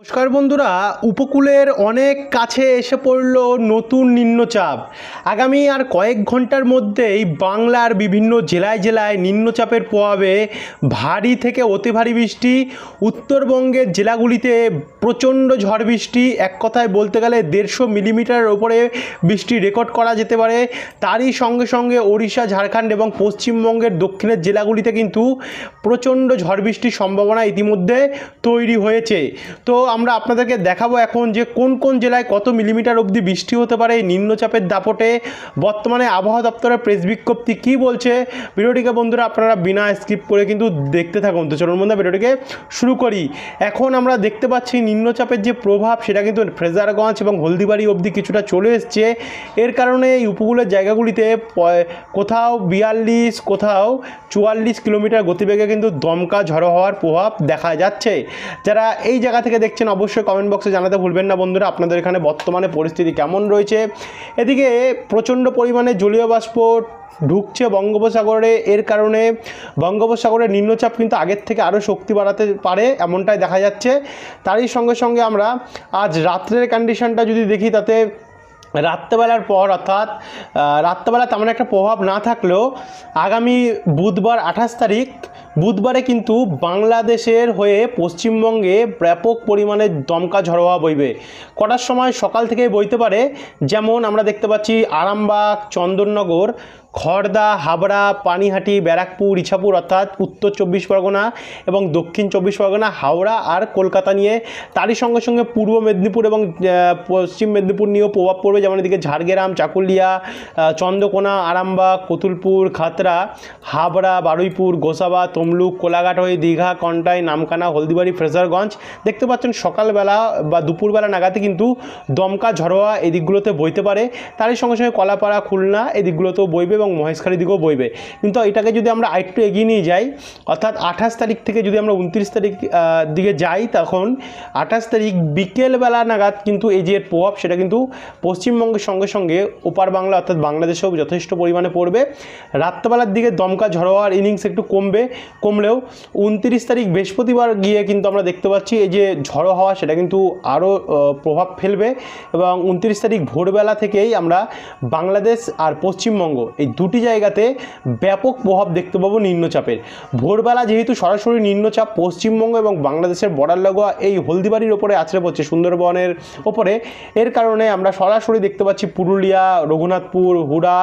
নমস্কার বন্ধুরা, উপকূলের অনেক কাছে এসে পড়ল নতুন নিম্নচাপ। আগামী আর কয়েক ঘণ্টার মধ্যেই বাংলার বিভিন্ন জেলায় জেলায় নিম্নচাপের প্রভাবে ভারী থেকে অতি ভারী বৃষ্টি, উত্তরবঙ্গের জেলাগুলিতে প্রচণ্ড ঝড় বৃষ্টি, এক কথায় বলতে গেলে দেড়শো মিলিমিটারের ওপরে বৃষ্টি রেকর্ড করা যেতে পারে। তারই সঙ্গে সঙ্গে ওড়িশা, ঝাড়খণ্ড এবং পশ্চিমবঙ্গের দক্ষিণের জেলাগুলিতে কিন্তু প্রচণ্ড ঝড় বৃষ্টির সম্ভাবনা ইতিমধ্যে তৈরি হয়েছে। তো আমরা আপনাদেরকে দেখাবো এখন যে কোন কোন জেলায় কত মিলিমিটার অবধি বৃষ্টি হতে পারে, এই নিম্নচাপের দাপটে। বর্তমানে আবহাওয়া দপ্তরের প্রেস বিজ্ঞপ্তি কী বলছে, ভিডিওটিকে বন্ধুরা আপনারা বিনা স্কিপ করে কিন্তু দেখতে থাকুন। তো চলুন বন্ধুরা, ভিডিওটিকে শুরু করি। এখন আমরা দেখতে পাচ্ছি নিম্নচাপের যে প্রভাব, সেটা কিন্তু ফ্রেজারগঞ্জ এবং হলদিবাড়ি অবধি কিছুটা চলে এসছে। এর কারণে এই উপকূলের জায়গাগুলিতে কোথাও বিয়াল্লিশ, কোথাও চুয়াল্লিশ কিলোমিটার গতিবেগে কিন্তু দমকা ঝড়ো হওয়ার প্রভাব দেখা যাচ্ছে। যারা এই জায়গা থেকে দেখছেন, অবশ্যই কমেন্ট বক্সে জানাতে ভুলবেন না বন্ধুরা। আপনাদের এখানে বর্তমানে পরিস্থিতি কেমন রয়েছে? এদিকে প্রচণ্ড পরিমাণে জলীয় বাষ্প ঢুকছে বঙ্গোপসাগরে। এর কারণে বঙ্গোপসাগরের নিম্নচাপ কিন্তু আগের থেকে আরও শক্তি বাড়াতে পারে, এমনটাই দেখা যাচ্ছে। তারই সঙ্গে সঙ্গে আমরা আজ রাত্রের কন্ডিশনটা যদি দেখি, তাতে রাত্রেবেলার পর অর্থাৎ রাত্রেবেলা তেমন একটা প্রভাব না থাকলেও আগামী বুধবার আঠাশ তারিখ, বুধবারে কিন্তু বাংলাদেশের হয়ে পশ্চিমবঙ্গে ব্যাপক পরিমাণে দমকা ঝড়োয়া বইবে। কটার সময় সকাল থেকে বইতে পারে, যেমন আমরা দেখতে পাচ্ছি আরামবাগ, চন্দননগর খড়দা হাবড়া, পানিহাটি, ব্যারাকপুর, ইছাপুর অর্থাৎ উত্তর চব্বিশ পরগনা এবং দক্ষিণ চব্বিশ পরগনা, হাওড়া আর কলকাতা নিয়ে তারই সঙ্গে সঙ্গে পূর্ব মেদিনীপুর এবং পশ্চিম মেদিনীপুর নিয়েও প্রভাব পড়বে। যেমন এদিকে ঝাড়গ্রাম, চাকুলিয়া চন্দ্রকোনা, আরামবাগ, কতুলপুর খাতরা হাবড়া, বারুইপুর, গোসাবা, তমলুক কোলাঘাট হয়ে দীঘা, কন্টাই, নামকানা, হলদিবাড়ি, ফ্রেজারগঞ্জ। দেখতে পাচ্ছেন সকালবেলা বা দুপুরবেলা নাগাতে কিন্তু দমকা ঝড়োয়া এদিকগুলোতে বইতে পারে। তারই সঙ্গে সঙ্গে কলাপাড়া, খুলনা এই দিকগুলোতেও বইবে এবং মহেশখালী দিকেও বইবে। কিন্তু এটাকে যদি আমরা আরেকটু এগিয়ে নিয়ে যাই, অর্থাৎ আঠাশ তারিখ থেকে যদি আমরা উনত্রিশ তারিখ দিকে যাই, তখন আঠাশ তারিখ বিকেলবেলা নাগাদ কিন্তু এই যে প্রভাব, সেটা কিন্তু পশ্চিমবঙ্গের সঙ্গে সঙ্গে ওপার বাংলা, অর্থাৎ বাংলাদেশেও যথেষ্ট পরিমাণে পড়বে। রাত্রেবেলার দিকে দমকা ঝড় হওয়ার ইনিংস একটু কমবে, কমলেও উনত্রিশ তারিখ বৃহস্পতিবার গিয়ে কিন্তু আমরা দেখতে পাচ্ছি, এই যে ঝড়ো হওয়া, সেটা কিন্তু আরও প্রভাব ফেলবে। এবং উনত্রিশ তারিখ ভোরবেলা থেকেই আমরা বাংলাদেশ আর পশ্চিমবঙ্গ, এই দুটি জায়গাতে ব্যাপক প্রভাব দেখতে পাবো নিম্নচাপের। ভোরবেলা যেহেতু সরাসরি নিম্নচাপ পশ্চিমবঙ্গ এবং বাংলাদেশের বর্ডার লাগোয়া এই হলদিবাড়ির ওপরে আছড়ে পড়ছে সুন্দরবনের ওপরে। এর কারণে আমরা সরাসরি দেখতে পাচ্ছি পুরুলিয়া, রঘুনাথপুর, হুড়া,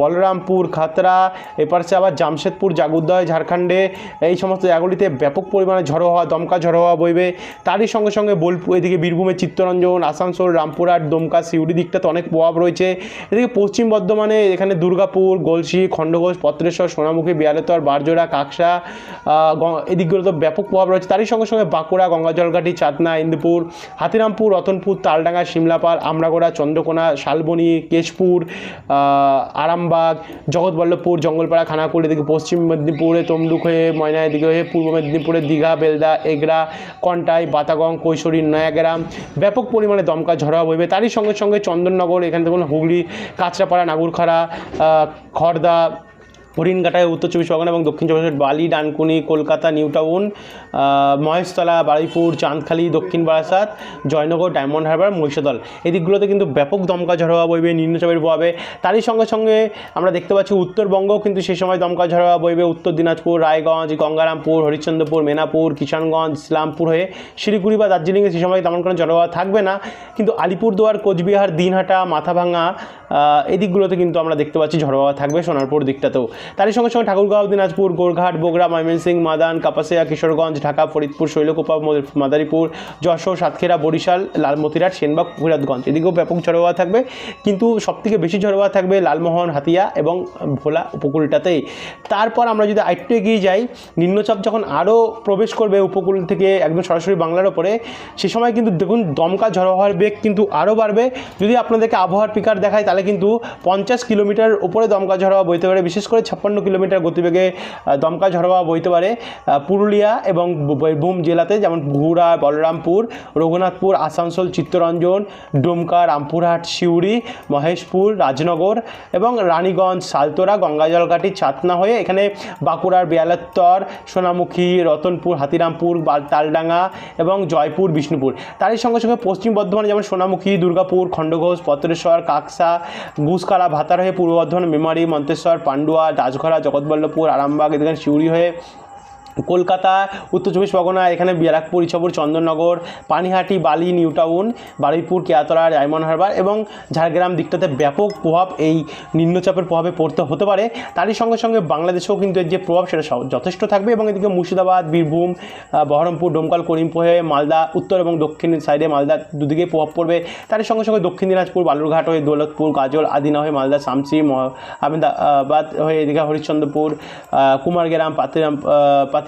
বলরামপুর, খাতড়া, এপাশে আবার জামশেদপুর, জাগুদ্দয়, ঝাড়খণ্ডে এই সমস্ত জায়গাগুলিতে ব্যাপক পরিমাণে ঝড়ো হওয়া, দমকা ঝড়ো হওয়া বইবে। তারই সঙ্গে সঙ্গে বোলপুর, এদিকে বীরভূমের চিত্তরঞ্জন, আসানসোল, রামপুরহাট, দমকা, সিউড়ি দিকটাতে অনেক প্রভাব রয়েছে। এদিকে পশ্চিম বর্ধমানে এখানে দুর্গাপুর গলসি খণ্ডঘোষ পত্রেশ্বর সোনামুখী বিয়ালেতর বারজোড়া কাকসা আহ, গ- এদিকগুলোতে ব্যাপক প্রভাব রয়েছে। তারই সঙ্গে সঙ্গে বাঁকুড়া গঙ্গাজলঘাটি চাতনা ইন্দুপুর হাতিরামপুর রতনপুর তালডাঙ্গা সিমলাপাল আমরাগোড়া চন্দ্রকোনা শালবনী কেশপুর আরামবাগ জগৎবল্লভপুর জঙ্গলপাড়া খানাকুল এদিকে পশ্চিম মেদিনীপুরে তমলুক হয়ে ময়না এদিকে হয়ে পূর্ব মেদিনীপুরে দীঘা বেলদা এগরা কন্টাই বাতাগং কৈশোরী নয়াগ্রাম ব্যাপক পরিমাণে দমকা ঝরা বইবে তারই সঙ্গে সঙ্গে চন্দননগর এখানে দেখুন হুগলি কাঁচরাপাড়া নাগুরখাড়া আহ, খড়দা হরিণঘাটায় উত্তর চব্বিশ পরগনা এবং দক্ষিণ চব্বিশ বালি ডানকুনি কলকাতা নিউ টাউন মহেশতলা বারুইপুর চাঁদখালি দক্ষিণ বারাসাত জয়নগর ডায়মন্ড হারবার মহিষাদল। এই দিকগুলোতে কিন্তু ব্যাপক দমকা ঝড়োয়া বইবে নিম্নচাপের প্রভাবে। তারই সঙ্গে সঙ্গে আমরা দেখতে পাচ্ছি উত্তরবঙ্গও কিন্তু সেই সময় দমকা ঝড়োয়া বইবে। উত্তর দিনাজপুর রায়গঞ্জ গঙ্গারামপুর হরিশ্চন্দ্রপুর মেনাপুর কিষানগঞ্জ ইসলামপুর হয়ে শিলিগুড়ি বা দার্জিলিংয়ে সেই সময় তেমন কোনো জড়োয়া থাকবে না। কিন্তু আলিপুরদুয়ার কোচবিহার দিনহাটা মাথাভাঙা আহ, এই দিকগুলোতে কিন্তু আমরা দেখতে পাচ্ছি ঝড়ো হাওয়া থাকবে সোনারপুর দিকটাতেও। তারই সঙ্গে সঙ্গে ঠাকুরগাঁও, দিনাজপুর, গোরঘাট, বগুড়া, ময়মনসিংহ, মাদান, কাপাসিয়া, কিশোরগঞ্জ, ঢাকা, ফরিদপুর, শৈলকুপা মাদারীপুর, যশোর, সাতক্ষীরা, বরিশাল, লালমতিরাট, সেনবাগ ফরিদগঞ্জ এদিকেও ব্যাপক ঝড়ো হাওয়া থাকবে। কিন্তু সবথেকে বেশি ঝড়ো হাওয়া থাকবে লালমোহন, হাতিয়া এবং ভোলা উপকূলটাতেই। তারপর আমরা যদি আরেকটু এগিয়ে যাই, নিম্নচাপ যখন আরও প্রবেশ করবে উপকূল থেকে একদম সরাসরি বাংলার ওপরে, সে সময় কিন্তু দেখুন দমকা ঝড়ো হওয়ার বেগ কিন্তু আরও বাড়বে। যদি আপনাদেরকে আবহাওয়ার পিকার দেখায় তাহলে কিন্তু পঞ্চাশ কিলোমিটার উপরে দমকা ঝড়ো হওয়া বইতে পারে। বিশেষ করে ছাপ্পান্ন কিলোমিটার গতিবেগে দমকা ঝড়ো হাওয়া বইতে পারে। পুরুলিয়া এবং বীরভূম জেলাতে যেমন ঘুরা বলরামপুর, রঘুনাথপুর, আসানসোল, চিত্তরঞ্জন, ডুমকা, রামপুরহাট, সিউড়ি, মহেশপুর, রাজনগর এবং রানীগঞ্জ, সালতোরা গঙ্গাজলঘাটি চাতনা হয়ে এখানে বাঁকুড়ার বেয়ালাত্তর, সোনামুখী, রতনপুর, হাতিরামপুর তালডাঙ্গা এবং জয়পুর, বিষ্ণুপুর। তারই সঙ্গে সঙ্গে পশ্চিম বর্ধমানে যেমন সোনামুখী, দুর্গাপুর, খণ্ডঘোষ, পত্রেশ্বর, কাকসা গুসকারা ভাতার হয়ে পূর্ব বর্ধমান, মেমারি, মন্তেশ্বর, পান্ডুয়া রাজঘরা জগৎবল্লভপুর আরামবাগ এদিকে সিউড়ি হয়ে কলকাতা, উত্তর চব্বিশ পরগনা, এখানে Barrackpore, Ichapur, Chandannagar, Panihati, Bally New Town Baruipur, Keyatala Diamond Harbour এবং ঝাড়গ্রাম দিকটাতে ব্যাপক প্রভাব এই নিম্নচাপের প্রভাবে পড়তে হতে পারে। তারই সঙ্গে সঙ্গে বাংলাদেশেও কিন্তু এর যে প্রভাব সেটা যথেষ্ট থাকবে এবং এদিকে মুর্শিদাবাদ, বীরভূম বহরমপুর, ডোমকাল, করিমপুর হয়ে মালদা, উত্তর এবং দক্ষিণ সাইডে মালদা দুদিকে প্রভাব পড়বে। তারই সঙ্গে সঙ্গে দক্ষিণ দিনাজপুর, বালুরঘাট হয়ে দৌলতপুর, গাজল, আদিনা হয়ে মালদা, শামসি আহমেদাবাদ হয়ে এদিকে হরিশ্চন্দ্রপুর কুমারগ্রাম পাতিরাম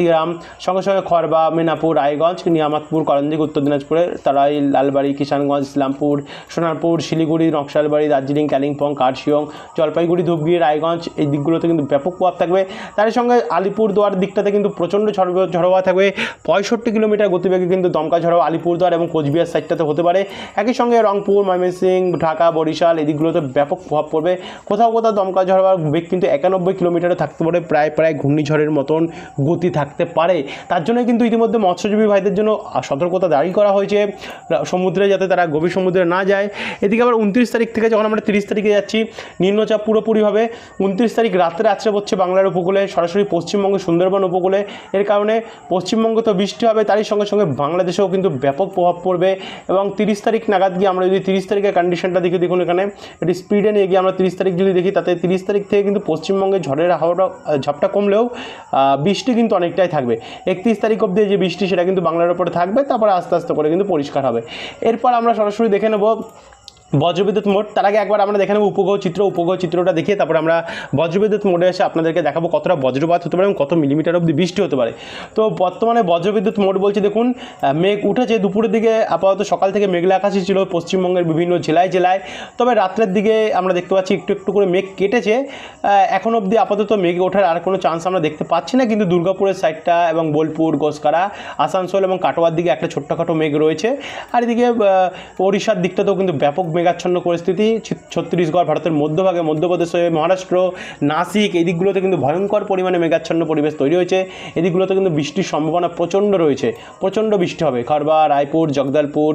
আহ, সঙ্গে সঙ্গে খড়বা মেনাপুর রায়গঞ্জ নিয়ামতপুর করঞ্জিক উত্তর দিনাজপুরে তারাই লালবাড়ি কিষানগঞ্জ ইসলামপুর সোনারপুর শিলিগুড়ি নকশালবাড়ি দার্জিলিং কালিম্পং কার্শিয়ং জলপাইগুড়ি ধূপগুড়ি রায়গঞ্জ এই দিকগুলোতে কিন্তু ব্যাপক প্রভাব থাকবে। তার সঙ্গে আলিপুরদুয়ার দিকটাতে কিন্তু প্রচণ্ড ঝড় ঝড়ো হওয়া থাকবে। পঁয়ষট্টি কিলোমিটার গতিবেগে কিন্তু দমকা ঝড়ো আলিপুরদুয়ার এবং কোচবিহার সাইডটাতে হতে পারে। একই সঙ্গে রংপুর ময়মনসিংহ ঢাকা বরিশাল এই দিকগুলোতে ব্যাপক প্রভাব পড়বে। কোথাও কোথাও দমকা ঝড় বেগ কিন্তু একানব্বই কিলোমিটারে থাকতে পারে। প্রায় প্রায় ঘূর্ণিঝড়ের মতন গতি থাকতে পারে। তার জন্য কিন্তু ইতিমধ্যে মৎস্যজীবী ভাইদের জন্য সতর্কতা জারি করা হয়েছে। সমুদ্রে যাতে তারা গভীর সমুদ্রে না যায়। এদিকে আবার উনত্রিশ তারিখ থেকে যখন আমরা তিরিশ তারিখে যাচ্ছি, নিম্নচাপ পুরোপুরিভাবে। উনত্রিশ তারিখ রাত্রে আছড়ে পড়ছে বাংলার উপকূলে, সরাসরি পশ্চিমবঙ্গ সুন্দরবন উপকূলে। এর কারণে পশ্চিমবঙ্গে তো বৃষ্টি হবে, তারই সঙ্গে সঙ্গে বাংলাদেশেও কিন্তু ব্যাপক প্রভাব পড়বে। এবং তিরিশ তারিখ নাগাদ গিয়ে আমরা যদি তিরিশ তারিখের কন্ডিশনটা দেখি, দেখুন এখানে এটি স্পিডে নিয়ে গিয়ে আমরা তিরিশ তারিখ যদি দেখি, তাতে তিরিশ তারিখ থেকে কিন্তু পশ্চিমবঙ্গে ঝড়ের হাওয়াটা, ঝাপটা কমলেও বৃষ্টি কিন্তু অনেকটাই থাকবে। একত্রিশ তারিখ অব্দি যে বৃষ্টি, সেটা কিন্তু বাংলার ওপরে থাকবে, তারপরে আস্তে আস্তে করে কিন্তু পরিষ্কার হবে। এরপর আমরা সরাসরি দেখে নেব বজ্রবিদ্যুৎ মোড। তার আগে একবার আমরা দেখে নেব উপগ্রহ চিত্র, উপগ্রহ চিত্রটা দেখিয়ে তারপরে আমরা বজ্রবিদ্যুৎ মোডে এসে আপনাদেরকে দেখাবো কতটা বজ্রপাত হতে পারে এবং কত মিলিমিটার অবধি বৃষ্টি হতে পারে। তো বর্তমানে বজ্রবিদ্যুৎ মোড বলছে দেখুন মেঘ উঠেছে, দুপুরের দিকে আপাতত সকাল থেকে মেঘলা আকাশই ছিল, পশ্চিমবঙ্গের বিভিন্ন জেলায় জেলায়। তবে রাত্রের দিকে আমরা দেখতে পাচ্ছি একটু একটু করে মেঘ কেটেছে। এখন অবধি আপাতত মেঘ ওঠার আর কোনো চান্স আমরা দেখতে পাচ্ছি না। কিন্তু দুর্গাপুরের সাইডটা এবং বোলপুর, গোসকারা, আসানসোল এবং কাটোয়ার দিকে একটা ছোট্টখাটো মেঘ রয়েছে। আর এদিকে ওড়িশার দিকটাতেও কিন্তু ব্যাপক মেঘাচ্ছন্ন পরিস্থিতি। ছত্তিশগড় ভারতের মধ্যভাগে মধ্যপ্রদেশ হয়ে মহারাষ্ট্র, নাসিক, এই দিকগুলোতে কিন্তু ভয়ঙ্কর পরিমাণে মেঘাচ্ছন্ন পরিবেশ তৈরি হয়েছে। এদিকগুলোতে কিন্তু বৃষ্টির সম্ভাবনা প্রচণ্ড রয়েছে। প্রচণ্ড বৃষ্টি হবে। খড়বা রায়পুর, জগদলপুর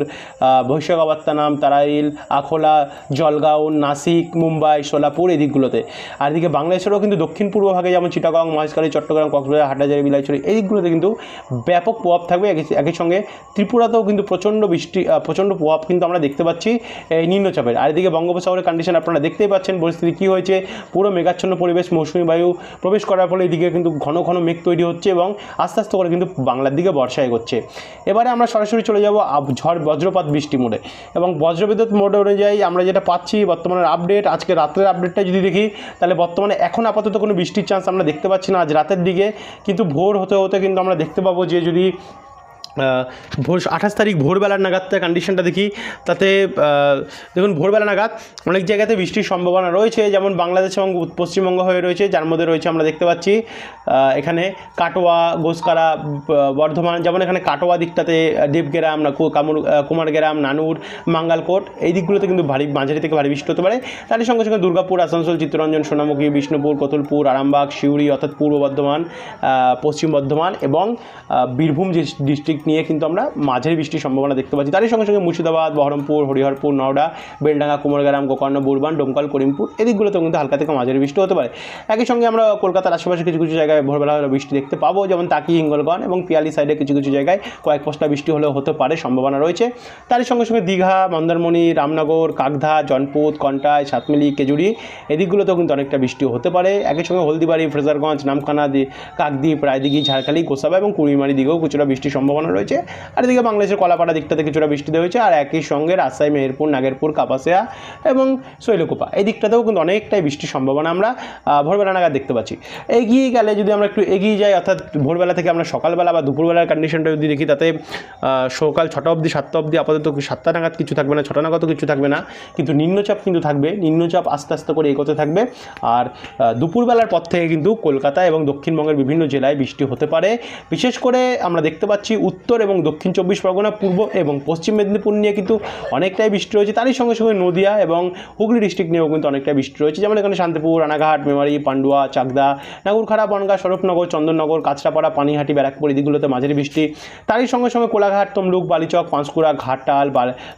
ভৈশাখাবাত্তানাম তারাইল আখোলা জলগাঁও, নাসিক, মুম্বাই, সোলাপুর এই দিকগুলোতে। আর এদিকে বাংলাদেশেরও কিন্তু দক্ষিণ পূর্ব ভাগে যেমন চিটাগং, মহেশখালী, চট্টগ্রাম, কক্সবাজার, হাটাজারি বিলাইছড়ি এই দিকগুলোতে কিন্তু ব্যাপক প্রভাব থাকবে। একই সঙ্গে ত্রিপুরাতেও কিন্তু প্রচণ্ড বৃষ্টি প্রচণ্ড প্রভাব কিন্তু আমরা দেখতে পাচ্ছি। এই নিম্নচাপের আর এদিকে বঙ্গোপসাগরের কন্ডিশন আপনারা দেখতেই পাচ্ছেন, পরিস্থিতি কী হয়েছে? পুরো মেঘাচ্ছন্ন পরিবেশ, মৌসুমী বায়ু প্রবেশ করার ফলে এদিকে কিন্তু ঘন ঘন মেঘ তৈরি হচ্ছে এবং আস্তে আস্তে করে কিন্তু বাংলার দিকে বর্ষা এগোচ্ছে। এবারে আমরা সরাসরি চলে যাব ঝড় বজ্রপাত বৃষ্টি মোডে। এবং বজ্রবিদ্যুৎ মোড অনুযায়ী আমরা যেটা পাচ্ছি, বর্তমানের আপডেট আজকে রাত্রের আপডেটটা যদি দেখি, তাহলে বর্তমানে এখন আপাতত কোনো বৃষ্টির চান্স আমরা দেখতে পাচ্ছি না আজ রাতের দিকে। কিন্তু ভোর হতে হতে কিন্তু আমরা দেখতে পাবো যে যদি ভোর আঠাশ তারিখ ভোরবেলার নাগাদ তার কন্ডিশনটা দেখি। তাতে দেখুন, ভোরবেলা নাগাদ অনেক জায়গাতে বৃষ্টির সম্ভাবনা রয়েছে, যেমন বাংলাদেশ এবং পশ্চিমবঙ্গ হয়ে রয়েছে, যার মধ্যে রয়েছে আমরা দেখতে পাচ্ছি এখানে কাটোয়া গোসকারা বর্ধমান, যেমন এখানে কাটোয়া দিকটাতে দেবগ্রাম কামুর কুমারগ্রাম, নানুর, মাঙ্গালকোট, এই দিকগুলোতে কিন্তু ভারী, মাঝারি থেকে ভারী বৃষ্টি হতে পারে। তারই সঙ্গে সঙ্গে দুর্গাপুর, আসানসোল, চিত্তরঞ্জন, সোনামুখী, বিষ্ণুপুর, কতুলপুর, আরামবাগ সিউড়ি অর্থাৎ পূর্ব বর্ধমান পশ্চিম বর্ধমান এবং বীরভূম যে ডিস্ট্রিক্ট নিয়ে কিন্তু আমরা মাঝারি বৃষ্টির সম্ভাবনা দেখতে পাচ্ছি। তারই সঙ্গে সঙ্গে মুর্শিদাবাদ, বহরমপুর, হরিহরপুর, নওডা, বেলডাঙ্গা, কুমারগ্রাম, গোকর্ণ বুরবান ডোমকাল, করিমপুর এদিকগুলোতেও কিন্তু হালকা থেকে মাঝারি বৃষ্টি হতে পারে। একই সঙ্গে আমরা কলকাতার আশেপাশে কিছু কিছু জায়গায় ভোরবেলা বৃষ্টি দেখতে পাবো, যেমন তাকি হিঙ্গলগঞ্জ এবং পিয়ালি সাইডে কিছু কিছু জায়গায় কয়েক পশলা বৃষ্টি হলেও হতে পারে, সম্ভাবনা রয়েছে। তারই সঙ্গে সঙ্গে দীঘা, মন্দারমণি, রামনগর, কাকধা জনপুত কন্টাই, সাতমিলি, কেজুরি এদিকগুলোতেও কিন্তু অনেকটা বৃষ্টি হতে পারে। একই সঙ্গে হলদিবাড়ি, ফ্রেজারগঞ্জ, নামখানা কাকদ্বীপ, রায়দিঘি, ঝাড়খালি, গোসাবা এবং কুড়িমারি দিকেও কিছুটা বৃষ্টির সম্ভাবনা রয়েছে। আর এদিকে বাংলাদেশের কলাপাড়া দিকটাতে কিছুটা বৃষ্টি হয়েছে। আর একই সঙ্গে রাজশাহী, মেহেরপুর, নাগেরপুর, কাপাসিয়া এবং শৈলকুপা এই দিকটাতেও কিন্তু অনেকটাই বৃষ্টির সম্ভাবনা আমরা ভোরবেলা নাগাদ দেখতে পাচ্ছি। এগিয়ে গেলে যদি আমরা একটু এগিয়ে যাই, অর্থাৎ ভোরবেলা থেকে আমরা সকালবেলা বা দুপুরবেলার কন্ডিশনটা যদি দেখি, তাতে সকাল ছটা অবধি, সাতটা অবধি আপাতত সাতটা নাগাদ কিছু থাকবে না, ছটা নাগাদও কিছু থাকবে না। কিন্তু নিম্নচাপ কিন্তু থাকবে, নিম্নচাপ আস্তে আস্তে করে এগোতে থাকবে। আর দুপুরবেলার পর থেকে কিন্তু কলকাতা এবং দক্ষিণবঙ্গের বিভিন্ন জেলায় বৃষ্টি হতে পারে। বিশেষ করে আমরা দেখতে পাচ্ছি উত্তর এবং দক্ষিণ চব্বিশ পরগনা, পূর্ব এবং পশ্চিম মেদিনীপুর নিয়ে কিন্তু অনেকটাই বৃষ্টি রয়েছে। তারই সঙ্গে সঙ্গে নদিয়া এবং হুগলি ডিস্ট্রিক্ট নিয়েও কিন্তু অনেকটাই বৃষ্টি রয়েছে। যেমন এখানে শান্তিপুর, রানাঘাট, মেমারি, পান্ডুয়া, চাকদা, নাগুরখাড়া, বনগা, স্বরূপনগর, চন্দননগর, কাঁচরাপাড়া, পানিহাটি, ব্যারাকপুর এদিকগুলোতে মাঝারি বৃষ্টি। তারই সঙ্গে সঙ্গে কোলাঘাট, তমলুক, বালিচক, পাঁশকুড়া, ঘাটাল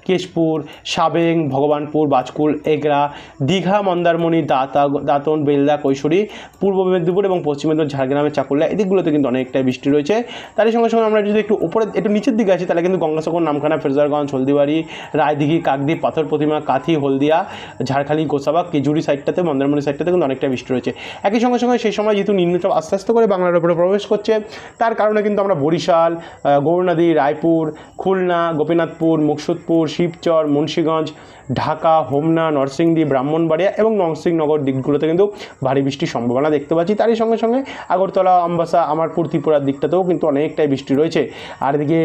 কেশপুর, সাবেং, ভগবানপুর, বাজকুল, এগরা, দীঘা, মন্দারমণি, দাতা, দাঁতন, বেলদা, কৈশোরী, পূর্ব মেদিনীপুর এবং পশ্চিম মেদিনীপুর ঝাড়গ্রামের চাকুল্লা এদিকগুলোতে কিন্তু অনেকটাই বৃষ্টি রয়েছে। তারই সঙ্গে সঙ্গে আমরা যদি একটু উপরে একটু নিচের দিকে আসি তাহলে কিন্তু গঙ্গাসাগর, নামখানা, ফেরজারগঞ্জ, হলদিবাড়ি, রায়দিঘি, কাকদ্বীপ পাথর প্রতিমা কাথি, হলদিয়া, ঝাড়খালি গোসাবা কেজুরি সাইডটাতে, মন্দারমণি সাইডটাতে কিন্তু অনেকটা বৃষ্টি রয়েছে। একই সঙ্গে সঙ্গে সেই সময় যেহেতু নিম্নচাপ আস্তে আস্তে করে বাংলার উপরে প্রবেশ করছে, তার কারণে কিন্তু আমরা বরিশাল গৌরনদী, রায়পুর, খুলনা, গোপীনাথপুর, মুকসুদপুর, শিবচর, মুন্সীগঞ্জ ঢাকা, হোমনা, নরসিংদী, ব্রাহ্মণবাড়িয়া এবং নরসিংনগর দিকগুলোতে কিন্তু ভারী বৃষ্টির সম্ভাবনা দেখতে পাচ্ছি। তারই সঙ্গে সঙ্গে আগরতলা আমবাসা আমারপুর ত্রিপুরার দিকটাতেও কিন্তু অনেকটাই বৃষ্টি রয়েছে। আর এদিকে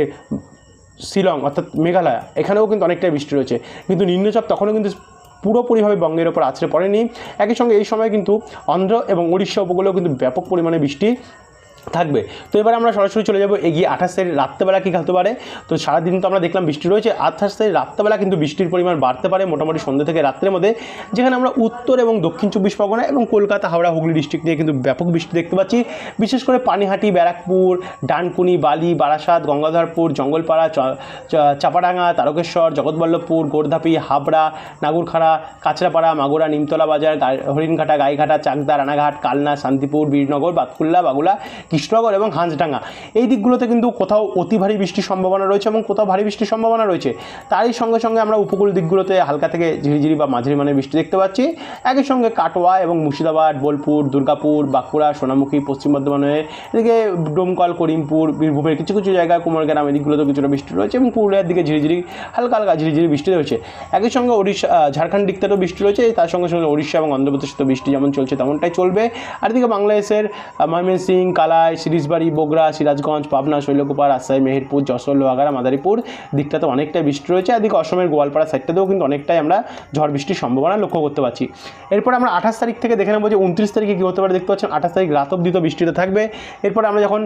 শিলং অর্থাৎ মেঘালয়, এখানেও কিন্তু অনেকটাই বৃষ্টি রয়েছে। কিন্তু নিম্নচাপ তখনও কিন্তু পুরোপুরিভাবে বঙ্গের ওপর আছড়ে পড়েনি। একই সঙ্গে এই সময় কিন্তু অন্ধ্র এবং উড়িষ্যা উপকূলেও কিন্তু ব্যাপক পরিমাণে বৃষ্টি থাকবে। তো এবার আমরা সরাসরি চলে যাব এগিয়ে। আঠাশ তারিখ রাত্রেবেলা কী হতে পারে? তো সারাদিন তো আমরা দেখলাম বৃষ্টি রয়েছে। আঠাশ তারিখ রাত্রেবেলা কিন্তু বৃষ্টির পরিমাণ বাড়তে পারে মোটামুটি সন্ধ্যে থেকে রাত্রের মধ্যে, যেখানে আমরা উত্তর এবং দক্ষিণ চব্বিশ পরগনা এবং কলকাতা, হাওড়া, হুগলি ডিস্ট্রিক্ট নিয়ে কিন্তু ব্যাপক বৃষ্টি দেখতে পাচ্ছি। বিশেষ করে পানিহাটি, ব্যারাকপুর, ডানকুনি, বালি, বারাসাত, গঙ্গাধরপুর, জঙ্গলপাড়া চাপাডাঙ্গা, তারকেশ্বর, জগৎবল্লভপুর, গোর্ধাপি, হাবড়া, নাগুরখাড়া, কাঁচরাপাড়া, মাগুরা, নিমতলা বাজার হরিণঘাটা, গাইঘাটা, চাকদা, রানাঘাট, কালনা, শান্তিপুর, বীরনগর, বাতকুল্লা, বাগুলা কৃষ্ণনগর এবং হাঁসডাঙ্গা। এই দিকগুলোতে কিন্তু কোথাও অতি ভারী বৃষ্টির সম্ভাবনা রয়েছে এবং কোথাও ভারী বৃষ্টির সম্ভাবনা রয়েছে। তারই সঙ্গে সঙ্গে আমরা উপকূল দিকগুলোতে হালকা থেকে ঝিরিঝিরি বা মাঝারি মানের বৃষ্টি দেখতে পাচ্ছি। একই সঙ্গে কাটোয়া এবং মুর্শিদাবাদ, বোলপুর, দুর্গাপুর, বাঁকুড়া, সোনামুখী, পশ্চিম বর্ধমানে এদিকে ডোমকল, করিমপুর, বীরভূমের কিছু কিছু জায়গায় কুমারগ্রাম এদিকগুলোতে কিছুটা বৃষ্টি রয়েছে এবং পুরুলিয়ার দিকে ঝিরিঝিরি, হালকা হালকা ঝিরিঝিরি বৃষ্টি রয়েছে। একই সঙ্গে ওড়িশা ঝাড়খণ্ড দিকটাতেও বৃষ্টি রয়েছে। তার সঙ্গে সঙ্গে ওড়িশা এবং অন্ধ্রপ্রদেশে তো বৃষ্টি যেমন চলছে তেমনটাই চলবে। আর এদিকে বাংলাদেশের ময়মনসিং কালাই সিরিজবাড়ি, বগুড়া, সিরাজগঞ্জ, পাবনা শৈলকুপা রাজশাহী, মেহেরপুর, যশোর, লোহাগাড়া, মাদারীপুর দিকটাতে অনেকটাই বৃষ্টি রয়েছে। এদিকে অসমের গোয়ালপাড়া সাইডটাতেও কিন্তু অনেকটাই আমরা ঝড় বৃষ্টির সম্ভাবনা লক্ষ্য করতে পারছি। এরপর আমরা আঠাশ তারিখ থেকে দেখে নেব যে উনত্রিশ তারিখে কী হতে পারে। দেখতে পাচ্ছেন আঠাশ তারিখ রাত অব্দি তো বৃষ্টিতে থাকবে। এরপর আমরা যখন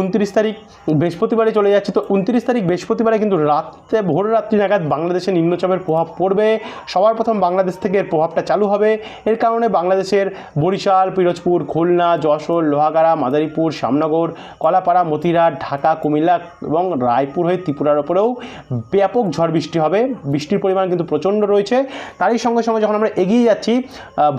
উনত্রিশ তারিখ বৃহস্পতিবারে চলে যাচ্ছি, তো উনত্রিশ তারিখ বৃহস্পতিবারে কিন্তু রাতে, ভোর রাত্রি নাগাদ বাংলাদেশে নিম্নচাপের প্রভাব পড়বে। সবার প্রথম বাংলাদেশ থেকে এর প্রভাবটা চালু হবে। এর কারণে বাংলাদেশের বরিশাল, পিরোজপুর, খুলনা, যশোর, লোহাগাড়া, মাদারীপুর শ্যামনগর, কলাপাড়া মতিরাট ঢাকা, কুমিল্লা এবং রায়পুর হয়ে ত্রিপুরার ওপরেও ব্যাপক ঝড় বৃষ্টি হবে। বৃষ্টির পরিমাণ কিন্তু প্রচণ্ড রয়েছে। তারই সঙ্গে সঙ্গে যখন আমরা এগিয়ে যাচ্ছি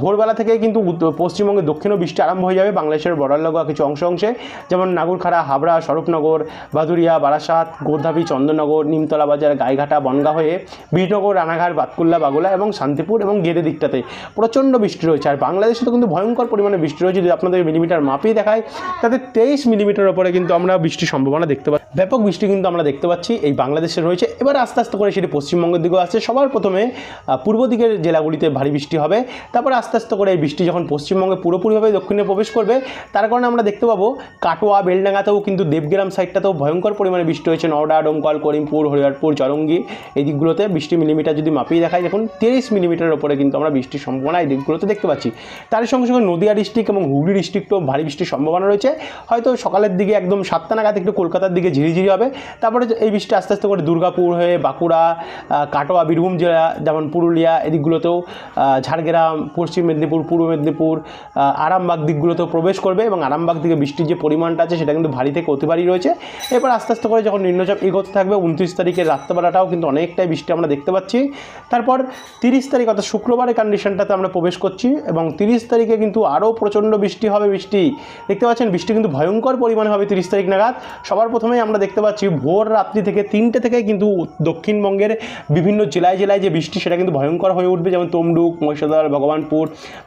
ভোরবেলা থেকে কিন্তু পশ্চিমবঙ্গের দক্ষিণেও বৃষ্টি আরম্ভ হয়ে যাবে বাংলাদেশের বর্ডার লাগোয়া কিছু অংশ অংশে। যেমন নাগুরখাড়া, হাবড়া, স্বরূপনগর বাদুরিয়া বারাসাত গোর্ধাবি চন্দননগর, নিমতলা বাজার, গাইঘাটা, বনগা হয়ে বীরনগর রানাঘাট, বাতকুল্লা, বাগুলা এবং শান্তিপুর এবং গেদে দিকটাতে প্রচণ্ড বৃষ্টি রয়েছে। আর বাংলাদেশে তো কিন্তু ভয়ঙ্কর পরিমাণে বৃষ্টি রয়েছে। যদি আপনাদের মিলিমিটার মাপেই দেখায়, তাতে তেইশ মিলিমিটার ওপরে কিন্তু আমরা বৃষ্টির সম্ভাবনা দেখতে পাচ্ছি। ব্যাপক বৃষ্টি কিন্তু আমরা দেখতে পাচ্ছি এই বাংলাদেশে রয়েছে। এবার আস্তে আস্তে করে সেটি পশ্চিমবঙ্গের দিকেও আসছে। সবার প্রথমে পূর্ব দিকের জেলাগুলিতে ভারী বৃষ্টি হবে। তারপর আস্তে আস্তে করে এই বৃষ্টি যখন পশ্চিমবঙ্গে পুরোপুরিভাবে দক্ষিণে প্রবেশ করবে, তার কারণে আমরা দেখতে পাবো কাটোয়া, বেলডাঙ্গাতেও কিন্তু দেবগ্রাম সাইডটাতেও ভয়ঙ্কর পরিমাণে বৃষ্টি হয়েছে। নওডা, ডোমকল, করিমপুর, হরিহরপুর, চরঙ্গি এই দিকগুলোতে বৃষ্টি মিলিমিটার যদি মাপিয়ে দেখায় দেখুন তিরিশ মিলিমিটারের ওপরে কিন্তু আমরা বৃষ্টির সম্ভাবনা এই দিকগুলোতে দেখতে পাচ্ছি। তার সঙ্গে সঙ্গে নদিয়া ডিস্ট্রিক্ট এবং হুগলি ডিস্ট্রিক্টও ভারী বৃষ্টির সম্ভাবনা রয়েছে। হয়তো সকালের দিকে একদম সাতটা নাগাদ একটু কলকাতার দিকে ঝিরিঝিরি হবে। তারপরে এই বৃষ্টি আস্তে আস্তে করে দুর্গাপুর হয়ে বাঁকুড়া কাটোয়া, বীরভূম জেলা, যেমন পুরুলিয়া এদিকগুলোতেও ঝাড়গ্রাম, পশ্চিম মেদিনীপুর, পূর্ব মেদিনীপুর আরামবাগ দিকগুলোতেও প্রবেশ করবে এবং আরামবাগ দিকে বৃষ্টির যে পরিমাণটা আছে সেটা কিন্তু ভারী থেকে অতি ভারী রয়েছে। এরপর আস্তে আস্তে করে যখন নিম্নচাপ এগোতে থাকবে, উনত্রিশ তারিখের রাত্রেবেলাটাও কিন্তু অনেকটাই বৃষ্টি আমরা দেখতে পাচ্ছি। তারপর তিরিশ তারিখ অর্থাৎ শুক্রবারের কন্ডিশনটাতে আমরা প্রবেশ করছি এবং তিরিশ তারিখে কিন্তু আরও প্রচণ্ড বৃষ্টি হবে বৃষ্টি। দেখতে পাচ্ছেন, বৃষ্টি কিন্তু ভয়ঙ্কর পরিমাণে হবে তিরিশ তারিখ নাগাদ। সবার প্রথমেই আমরা দেখতে পাচ্ছি ভোর রাত্রি থেকে তিনটে থেকে কিন্তু দক্ষিণবঙ্গের বিভিন্ন জেলায় জেলায় যে বৃষ্টি, সেটা কিন্তু ভয়ঙ্কর হয়ে উঠবে। যেমন তমলুক, মহিষাদল, ভগবানপুর,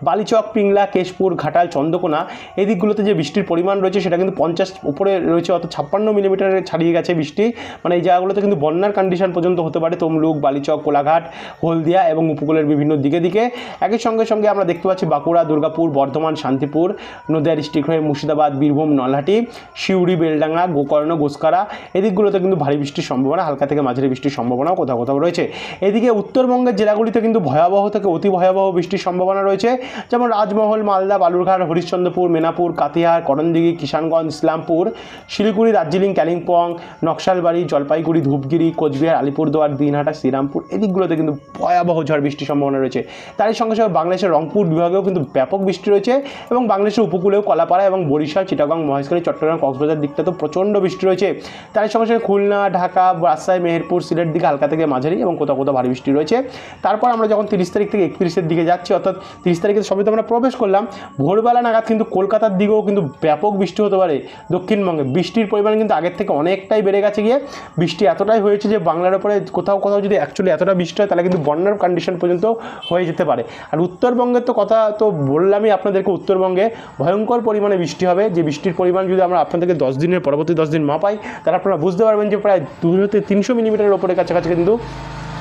বালিচক, পিংলা, কেশপুর, ঘাটাল, চন্দ্রকোনা এই দিকগুলোতে যে বৃষ্টির পরিমাণ রয়েছে, সেটা কিন্তু পঞ্চাশ, উপরে রয়েছে অত ছাপ্পান্ন মিলিমিটারে ছাড়িয়ে গেছে বৃষ্টি। মানে এই জায়গাগুলোতে কিন্তু বন্যার কন্ডিশন পর্যন্ত হতে পারে। তমলুক, বালিচক, কোলাঘাট, হলদিয়া এবং উপকূলের বিভিন্ন দিকে দিকে। একই সঙ্গে সঙ্গে আমরা দেখতে পাচ্ছি বাঁকুড়া, দুর্গাপুর, বর্ধমান, শান্তিপুর, নদিয়া ডিস্ট্রিক্ট হয়ে মুর্শিদাবাদ, বীরভূম নলহাটি, সিউড়ি, বেলডাঙ্গা, গোকর্ণ গোসকারা এদিকগুলোতে কিন্তু ভারী বৃষ্টির সম্ভাবনা, হালকা থেকে মাঝারি বৃষ্টির সম্ভাবনাও কোথাও কোথাও রয়েছে। এদিকে উত্তরবঙ্গের জেলাগুলিতে কিন্তু ভয়াবহ থেকে অতি ভয়াবহ বৃষ্টির সম্ভাবনা রয়েছে, যেমন রাজমহল, মালদা, বালুরঘাট, হরিশ্চন্দ্রপুর, মেনাপুর কাতিহার করণদিঘি, কিষানগঞ্জ, ইসলামপুর, শিলিগুড়ি, দার্জিলিং, কালিম্পং, নকশালবাড়ি, জলপাইগুড়ি, ধূপগিরি, কোচবিহার, আলিপুরদুয়ার, দিনহাটা, শ্রীরামপুর এদিকগুলোতে কিন্তু ভয়াবহ ঝড় বৃষ্টির সম্ভাবনা রয়েছে। তারই সঙ্গে সঙ্গে বাংলাদেশের রংপুর বিভাগেও কিন্তু ব্যাপক বৃষ্টি রয়েছে এবং বাংলাদেশের উপকূলেও কলাপাড়া এবং বরিশাল, চিটাগং মহেশখালী, চট্টগ্রাম, কক্সবাজার দিকটা তো প্রচণ্ড বৃষ্টি রয়েছে। তারই সঙ্গে সঙ্গে খুলনা, ঢাকা, রাজশাহী, মেহেরপুর, সিলেট দিকে হালকা থেকে মাঝারি এবং কোথাও কোথাও ভারী বৃষ্টি রয়েছে। তারপর আমরা যখন তিরিশ তারিখ থেকে একত্রিশের দিকে যাচ্ছি, অর্থাৎ তিরিশ তারিখে সবে তো আমরা প্রবেশ করলাম, ভোরবেলা নাগাদ কিন্তু কলকাতার দিকেও কিন্তু ব্যাপক বৃষ্টি হতে পারে দক্ষিণবঙ্গে। বৃষ্টির পরিমাণ কিন্তু আগের থেকে অনেকটাই বেড়ে গেছে গিয়ে। বৃষ্টি এতটাই হয়েছে যে বাংলার উপরে কোথাও কোথাও যদি অ্যাকচুয়ালি এতটা বৃষ্টি হয়, তাহলে কিন্তু বন্যার কন্ডিশন পর্যন্ত হয়ে যেতে পারে। আর উত্তরবঙ্গের তো কথা তো বললামই আপনাদেরকে, উত্তরবঙ্গে ভয়ঙ্কর পরিমাণে বৃষ্টি হবে। যে বৃষ্টির পরিমাণ যদি আমরা আপনাদেরকে দশ দিনের, পরবর্তী দশ দিন মাপাই, তাহলে আপনারা বুঝতে পারবেন যে প্রায় দুশো থেকে তিনশো মিলিমিটারের ওপরে কাছাকাছি কিন্তু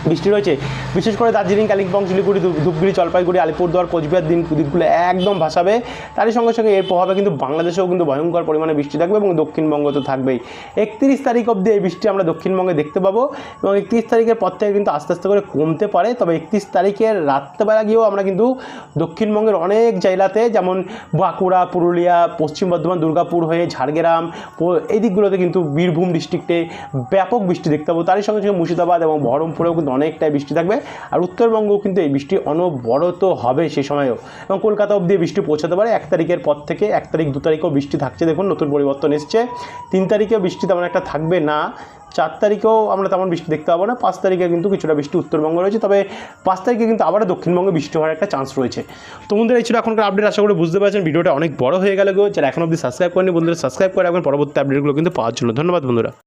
বৃষ্টি রয়েছে। বিশেষ করে দার্জিলিং, কালিম্পং, শিলিগুড়ি, ধূপ- ধূপগুড়ি, জলপাইগুড়ি, আলিপুরদুয়ার, কোচবিহার দিন দিকগুলো একদম ভাসাবে। তারই সঙ্গে সঙ্গে এর প্রভাবে কিন্তু বাংলাদেশেও কিন্তু ভয়ঙ্কর পরিমাণে বৃষ্টি থাকবে এবং দক্ষিণবঙ্গ তো থাকবেই। একত্রিশ তারিখ অবধি এই বৃষ্টি আমরা দক্ষিণবঙ্গে দেখতে পাবো এবং একত্রিশ তারিখের পর থেকে কিন্তু আস্তে আস্তে করে কমতে পারে। তবে একত্রিশ তারিখের রাত্রেবেলা গিয়েও আমরা কিন্তু দক্ষিণবঙ্গের অনেক জায়গাতে যেমন বাঁকুড়া, পুরুলিয়া, পশ্চিম বর্ধমান, দুর্গাপুর হয়ে ঝাড়গ্রাম এই দিকগুলোতে কিন্তু বীরভূম ডিস্ট্রিক্টে ব্যাপক বৃষ্টি দেখতে পাবো। তারই সঙ্গে সঙ্গে মুর্শিদাবাদ এবং বহরমপুরেও কিন্তু অনেকটাই বৃষ্টি থাকবে। আর উত্তরবঙ্গেও কিন্তু এই বৃষ্টি অনবরত হবে সে সময়ও। এবং কলকাতা অবধি বৃষ্টি পৌঁছাতে পারে। এক তারিখের পর থেকে এক তারিখ, দু তারিখেও বৃষ্টি থাকছে। দেখুন, নতুন পরিবর্তন এসছে। তিন তারিখেও বৃষ্টি তেমন একটা থাকবে না। চার তারিখেও আমরা তেমন বৃষ্টি দেখতে পাবো না। পাঁচ তারিখে কিন্তু কিছুটা বৃষ্টি উত্তরবঙ্গে রয়েছে। তবে পাঁচ তারিখে কিন্তু আবারও দক্ষিণবঙ্গে বৃষ্টি হওয়ার একটা চান্স রয়েছে। তো বন্ধুরা, এই ছিল এখনকার আপডেট আশা করে বুঝতে পারছেন। ভিডিওটা অনেক বড় হয়ে গেল যারা এখন অবধি সাবস্ক্রাইব করেনি বন্ধুরা সাবস্ক্রাইব করে রাখবেন। পরবর্তী আপডেটগুলো কিন্তু পাওয়ার জন্য। ধন্যবাদ, বন্ধুরা।